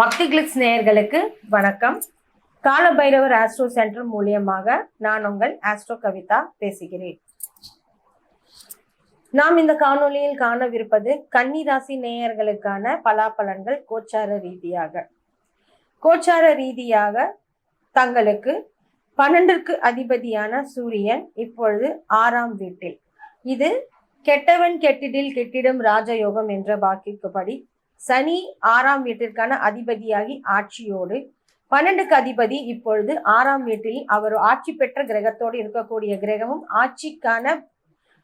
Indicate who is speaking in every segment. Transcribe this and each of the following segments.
Speaker 1: பக்தி கிளிக்ஸ் நேயர்களுக்கு வணக்கம். காலபைரவர் ஆஸ்ட்ரோ சென்டர் மூலியமாக நான் உங்கள் ஆஸ்ட்ரோ கவிதா பேசுகிறேன். நாம் இந்த காணொளியில் காணவிருப்பது கன்னிராசி நேயர்களுக்கான பலாபலன்கள் கோச்சார ரீதியாக. கோச்சார ரீதியாக தங்களுக்கு பன்னெண்டிற்கு அதிபதியான சூரியன் இப்பொழுது ஆறாம் வீட்டில். இது கெட்டவன் கெட்டிடில் கெட்டிடும் ராஜயோகம் என்ற வாக்கிற்குப்படி சனி ஆறாம் வீட்டிற்கான அதிபதியாகி ஆட்சியோடு. பன்னெண்டுக்கு அதிபதி இப்பொழுது ஆறாம் வீட்டில் அவர் ஆட்சி பெற்ற கிரகத்தோடு இருக்கக்கூடிய கிரகமும் ஆட்சிக்கான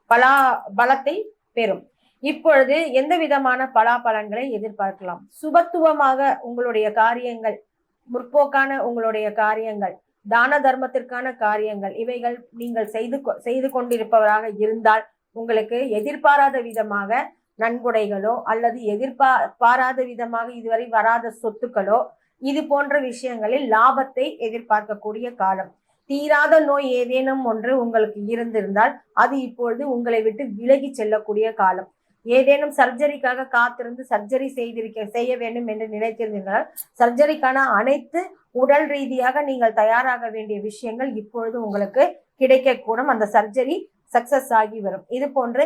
Speaker 1: பலா பலத்தை பெறும். இப்பொழுது எந்த விதமான பலாபலன்களை எதிர்பார்க்கலாம்? சுபத்துவமாக உங்களுடைய காரியங்கள் முற்போக்கான உங்களுடைய காரியங்கள் தான தர்மத்திற்கான காரியங்கள் இவைகள் நீங்கள் செய்து கொ- செய்து கொண்டிருப்பவராக இருந்தால் உங்களுக்கு எதிர்பாராத விதமாக நன்கொடைகளோ அல்லது எதிர்பாராத விதமாக இதுவரை வராத சொத்துக்களோ இது போன்ற விஷயங்களில் லாபத்தை எதிர்பார்க்கக்கூடிய காலம். தீராத நோய் ஏதேனும் ஒன்று உங்களுக்கு இருந்திருந்தால் அது இப்பொழுது உங்களை விட்டு விலகி செல்லக்கூடிய காலம். ஏதேனும் சர்ஜரிக்காக காத்திருந்து சர்ஜரி செய்திருக்க செய்ய வேண்டும் என்று நினைத்திருந்தீர்கள் சர்ஜரிக்கான அனைத்து உடல் ரீதியாக நீங்கள் தயாராக வேண்டிய விஷயங்கள் இப்பொழுது உங்களுக்கு கிடைக்கக்கூடும். அந்த சர்ஜரி சக்சஸ் ஆகி வரும். இது போன்று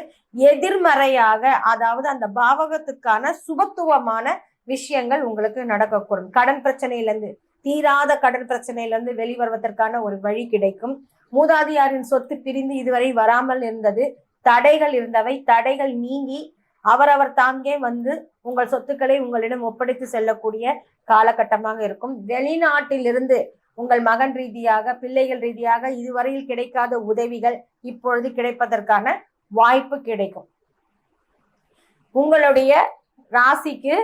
Speaker 1: எதிர்மறையாக அதாவது அந்த பாவகத்துக்கான சுபத்துவமான விஷயங்கள் உங்களுக்கு நடக்கக்கூடும். கடன் பிரச்சனையிலிருந்து தீராத கடன் பிரச்சனையிலிருந்து வெளிவருவதற்கான ஒரு வழி கிடைக்கும். மூதாதியாரின் சொத்து பிரிந்து இதுவரை வராமல் இருந்தது. தடைகள் இருந்தவை. தடைகள் நீங்கி அவரவர் தாங்கே வந்து உங்கள் சொத்துக்களை உங்களிடம் ஒப்படைத்து செல்லக்கூடிய காலகட்டமாக இருக்கும். வெளிநாட்டிலிருந்து உங்கள் மகன் ரீதியாக பிள்ளைகள் ரீதியாக இதுவரையில் கிடைக்காத உதவிகள் இப்பொழுது கிடைப்பதற்கான வாய்ப்பு கிடைக்கும். உங்களுடைய ராசிக்கு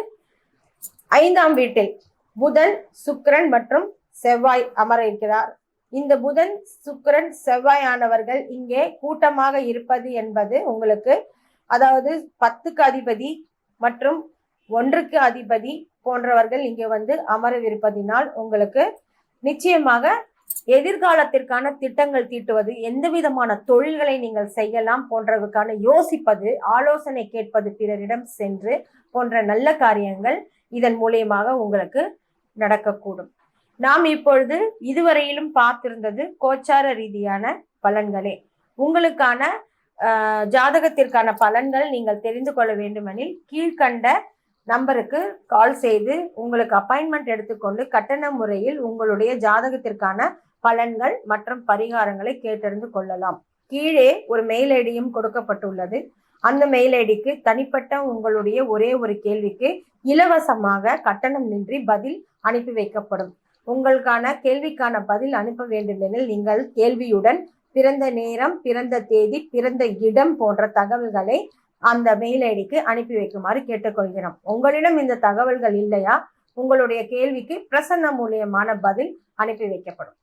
Speaker 1: ஐந்தாம் வீட்டில் புதன் சுக்கரன் மற்றும் செவ்வாய் அமர இருக்கிறார் இந்த புதன் சுக்கரன் செவ்வாய் ஆனவர்கள் இங்கே கூட்டமாக இருப்பது என்பது உங்களுக்கு அதாவது பத்துக்கு அதிபதி மற்றும் ஒன்றுக்கு அதிபதி போன்றவர்கள் இங்கே வந்து அமரவிருப்பதினால் உங்களுக்கு நிச்சயமாக எதிர்காலத்திற்கான திட்டங்கள் தீட்டுவது எந்த விதமான தொழில்களை நீங்கள் செய்யலாம் போன்றவுக்கான யோசிப்பது ஆலோசனை கேட்பது பிறரிடம் சென்று போன்ற நல்ல காரியங்கள் இதன் மூலியமாக உங்களுக்கு நடக்கக்கூடும். நாம் இப்பொழுது இதுவரையிலும் பார்த்திருந்தது கோச்சார ரீதியான பலன்களே. உங்களுக்கான ஜாதகத்திற்கான பலன்கள் நீங்கள் தெரிந்து கொள்ள வேண்டுமெனில் கீழ்கண்ட நம்பருக்கு கால் செய்து உங்களுக்கு அப்பாயின்மெண்ட் எடுத்துக்கொண்டு கட்டண முறையில் உங்களுடைய ஜாதகத்திற்கான பலன்கள் மற்றும் பரிகாரங்களை கேட்டறிந்து கொள்ளலாம். கீழே ஒரு மெயில் ஐடியும் கொடுக்கப்பட்டுள்ளது. அந்த மெயில் ஐடிக்கு தனிப்பட்ட உங்களுடைய ஒரே ஒரு கேள்விக்கு இலவசமாக கட்டணம் நின்றி பதில் அனுப்பி வைக்கப்படும். உங்களுக்கான கேள்விக்கான பதில் அனுப்ப வேண்டுமெனில் நீங்கள் கேள்வியுடன் பிறந்த நேரம் பிறந்த தேதி பிறந்த இடம் போன்ற தகவல்களை அந்த மெயில் ஐடிக்கு அனுப்பி வைக்குமாறு கேட்டுக்கொள்கிறோம். உங்களிடம் இந்த தகவல்கள் இல்லையா? உங்களுடைய கேள்விக்கு பிரசன்ன மூலியமான பதில் அனுப்பி வைக்கப்படும்.